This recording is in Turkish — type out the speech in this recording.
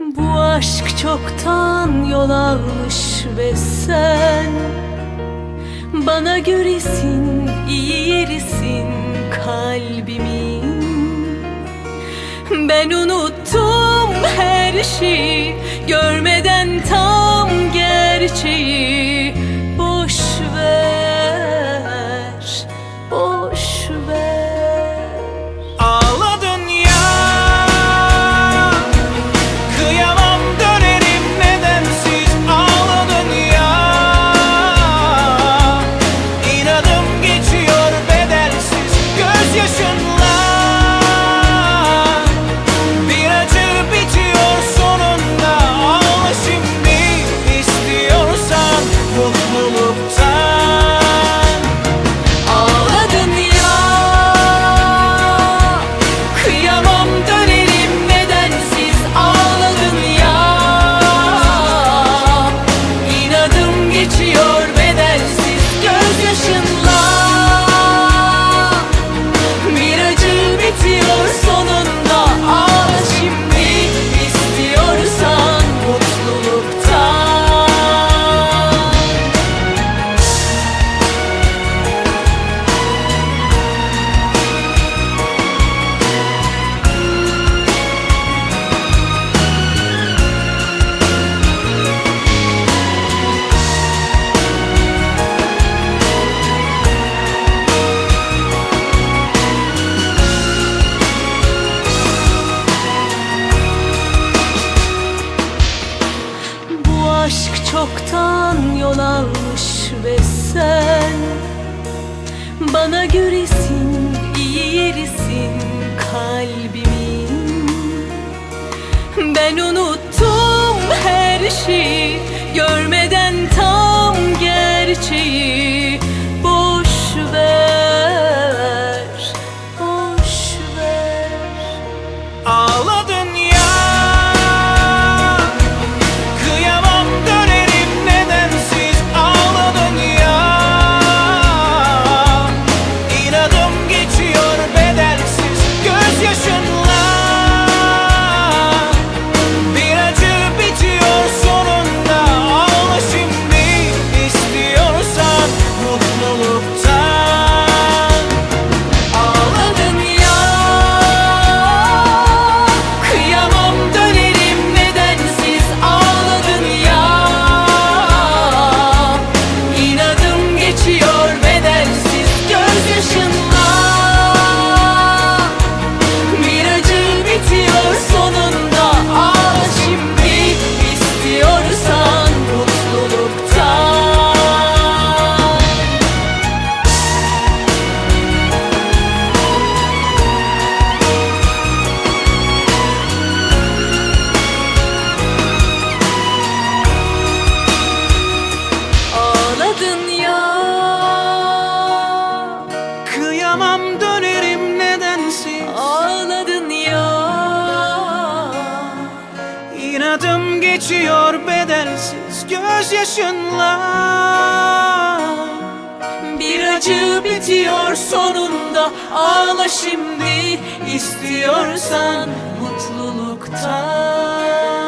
Bu aşk çoktan yol almış ve sen Bana göresin, iyi yerisin kalbimin. Ben unuttum her şeyi Görmeden tam gerçeği. ve sen Bana göresin, iyi yerisin kalbimin. Ben unuttum her şeyi görmeden tam Taşıyor bedelsiz gözyaşınla. Bir acı bitiyor sonunda Ağla şimdi istiyorsan mutluluktan.